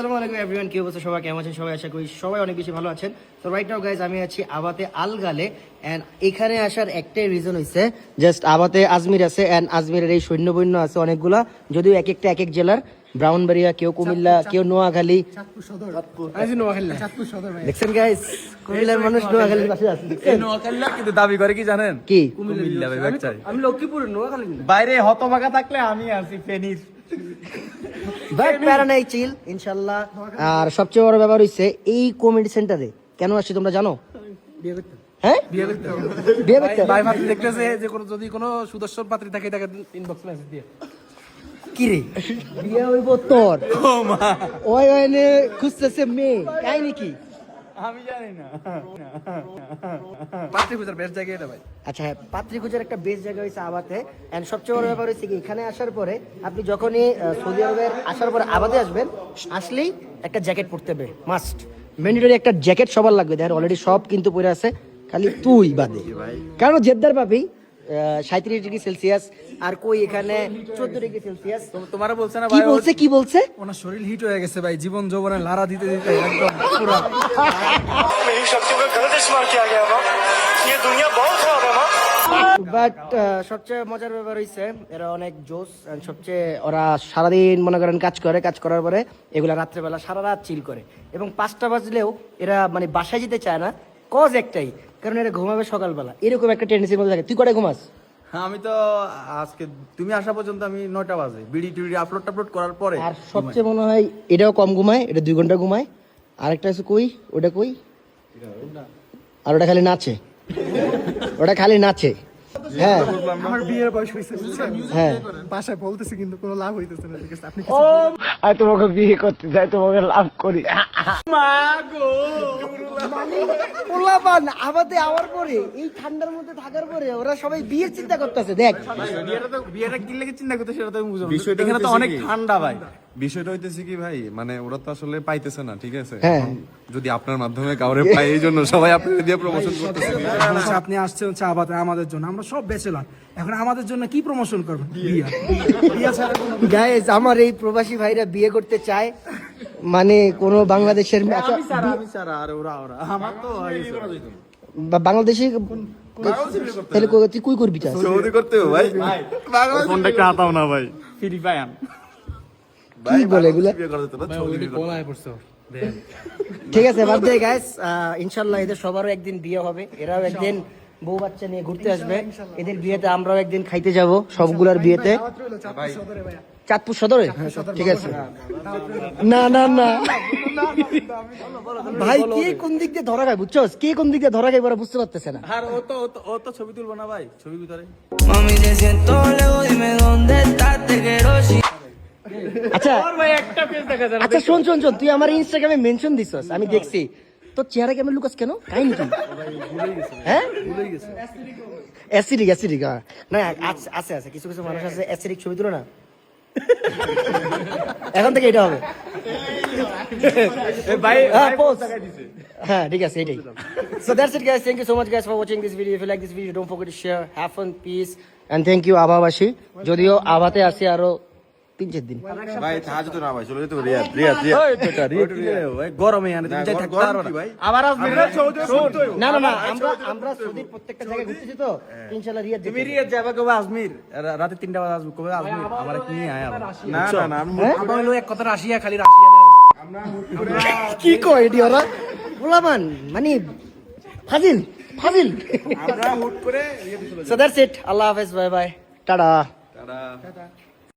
আসসালামু আলাইকুম এভরিওয়ান কি অবস্থা? সবাই কেমন আছেন? সবাই আশা করি সবাই অনেক বেশি ভালো আছেন। তো রাইট নাও গাইজ আমি আছি আবাতে আলগালে এন্ড এখানে আসার একটাই রিজন হইছে জাস্ট আবাতে আজমির আছে এন্ড আজমিরের এই সৈন্যবৈন্য আছে অনেকগুলা যদিও এক একটা এক এক জেলার ব্রাউনবাড়িয়া কেউ কুমিল্লা কেউ নোয়াখালী। দেখছেন গাইজ কুমিল্লার মানুষ নোয়াখালীর পাশে আছে দেখছেন? কিন্তু দাবি করে কি জানেন? কি? কুমিল্লা আমি লক্ষ্মীপুরের নোয়াখালী বাইরে হতবাগা থাকলে আমি আছি ফেনীর। বাট প্যারা নাই চিল ইনশাল্লাহ আর সবচেয়ে বড় ব্যাপার হইছে এই কমেডি সেন্টারে কেন আসছি তোমরা জানো? হ্যাঁ? বিয়ে করতে। ভাই মাত্র দেখতেছে যে কোনো যদি কোনো সুদর্শন পাত্রী থাকে তাকে ইনবক্স মেসেজ দিয়ে। কি রে? বিয়ে হইব তোর। ওই ওই খুঁজতেছে মেয়ে। তাই নাকি আমি জানি না। পাত্রী খুঁজার বেস্ট জায়গা এটা ভাই। আচ্ছা হ্যাঁ পাত্রী খুঁজার একটা বেস্ট জায়গা হয়েছে আবাতে। এন্ড সবচেয়ে বড় ব্যাপার হচ্ছে কি এখানে আসার পরে আপনি যখনই সৌদি আরবের আসার পরে আবাদে আসবেন আসলেই একটা জ্যাকেট পরতে হবে মাস্ট ম্যান্ডেটরি একটা জ্যাকেট সবার লাগবে। দেখ অলরেডি সব কিন্তু পরে আছে খালি তুই বাদে। কারণ জেদ্দার পাবি সাঁত্রিশ ডিগ্রি সেলসিয়াস আর কই এখানে চোদ্দ ডিগ্রি সেলসিয়াস। তোমারও বলছে না কি বলছে কি বলছে? ওনার শরীর হিট হয়ে গেছে ভাই জীবন যৌবনে লারা দিতে দিতে একদম পুরো। বাট সবচেয়ে মজার ব্যাপার হয়েছে এরা অনেক জোস সবচেয়ে ওরা সারাদিন মনে করেন কাজ করে কাজ করার পরে এগুলো রাত্রেবেলা সারা রাত চিল করে। এবং পাঁচটা বাজলেও এরা মানে বাসায় যেতে চায় না। কজ একটাই কারণ এটা ঘুমাবে সকালবেলা। এরকম একটা টেন্ডেন্সির মধ্যে থাকে। তুই কটায় ঘুমাস? হ্যাঁ, আমি তো আজকে তুমি আসা পর্যন্ত আমি নয়টা বাজে। বিডি টিডি আপলোড টাপলোড করার পরে আর সবচেয়ে মনে হয় এটাও কম ঘুমায় এটা দুই ঘণ্টা ঘুমায়। আরেকটা আছে কই? ওটা কই? আর ওটা খালি নাচে। ওটা খালি নাচে। হ্যাঁ। আমার বিয়ের বয়স হয়েছে হ্যাঁ। বাসায় বলতেছি কিন্তু কোনো লাভ হইতেছে না ঠিক আছে? আপনি আর তোমাকে বিয়ে করতে চাই তোমাকে লাভ করি। পোলাপান আমাদের আওয়ার পরে এই ঠান্ডার মধ্যে থাকার পরে ওরা সবাই বিয়ের চিন্তা করতেছে দেখ। বিয়েটা তো বিয়েটা কি লেগে চিন্তা করতে সেটা তো আমি বুঝলাম বিষয়টা এখানে তো অনেক ঠান্ডা ভাই। বিষয়টা হইতেছে কি ভাই? মানে ওরা তো আসলে পাইতেছে না ঠিক আছে? হ্যাঁ। যদি আপনার মাধ্যমে কাউরে পাই এই জন্য সবাই আপনাকে দিয়ে প্রমোশন করতেছে। আপনি আসছেন হচ্ছে আবাতে আমাদের জন্য। আমরা সব বেচেলাম এখন আমাদের জন্য কি প্রমোশন করবেন? বিয়া। আমার এই প্রবাসী ভাইরা বিয়ে করতে চায় মানে কোন বাংলাদেশের বাংলাদেশি তাহলে তুই কই করবি চাস সৌদি করতে ভাই। ফোনটা একটা হাতাও না ভাই। Free fire. কি বলে এগুলা? বিয়ে করা যেত না, সৌদি বিয়ে করা কোলায় পড়ছো ঠিক আছে বাদ দে গাইস ইনশাল্লাহ এদের সবারও একদিন বিয়ে হবে। এরাও একদিন বউ বাচ্চা নিয়ে ঘুরতে আসবে। এদের বিয়েতে আমরাও একদিন খাইতে যাব সবগুলার বিয়েতে। চাঁদপুর সদরে? ঠিক আছে। না না না। ভাই কে কোন দিক দিয়ে ধরা খায় বুঝছস? কে কোন দিক দিয়ে ধরা খায় বুঝতে পারতেছে না। আর ও তো ও তো- ছবি তুলবো না ভাই ছবি ভিতরে। আচ্ছা আচ্ছা শোন শোন শোন তুই আমার ইনস্টাগ্রামে মেনশন দিছস আমি দেখছি। তোর চেহারা কেমন লুকাস কেন? কাহিনী কি? হ্যাঁ? অ্যাসিডিক অ্যাসিডিক হ্যাঁ। না আছে আছে আছে কিছু কিছু মানুষ আছে অ্যাসিডিক ছবি তুলো না। এখন থেকে এটা হবে। হ্যাঁ হ্যাঁ ঠিক আছে এটাই। So that's it guys thank you so much guys for watching this video if you like this video don't forget to share have fun peace and thank you যদিও আবাতে আসি আরও তিন চার দিন। ভাই তাহাজ তো না ভাই চলে যেতে হবে রিয়াদ রিয়াদ রিয়াদ। ওই বেটা রে ভাই গরমে আনে তুমি যাই থাকতে পারো না আবার আসবে না শোন না না না আমরা আমরা সৌদির প্রত্যেকটা জায়গায় ঘুরতেছি তো ইনশাআল্লাহ রিয়াদ তুমি যেতে যাবে কবে আজমির? রাতে তিনটা বাজে আসবে কবে আজমির? আমার এক নিয়ে আয় না না না আমি আমরা এক কথা রাশিয়া খালি রাশিয়া কি কয় এটি ওরা? বলামান মানে ফাজিল ফাজিল। আমরা হুট করে সো দ্যাটস ইট আল্লাহ হাফেজ বাই বাই। টাটা। তারা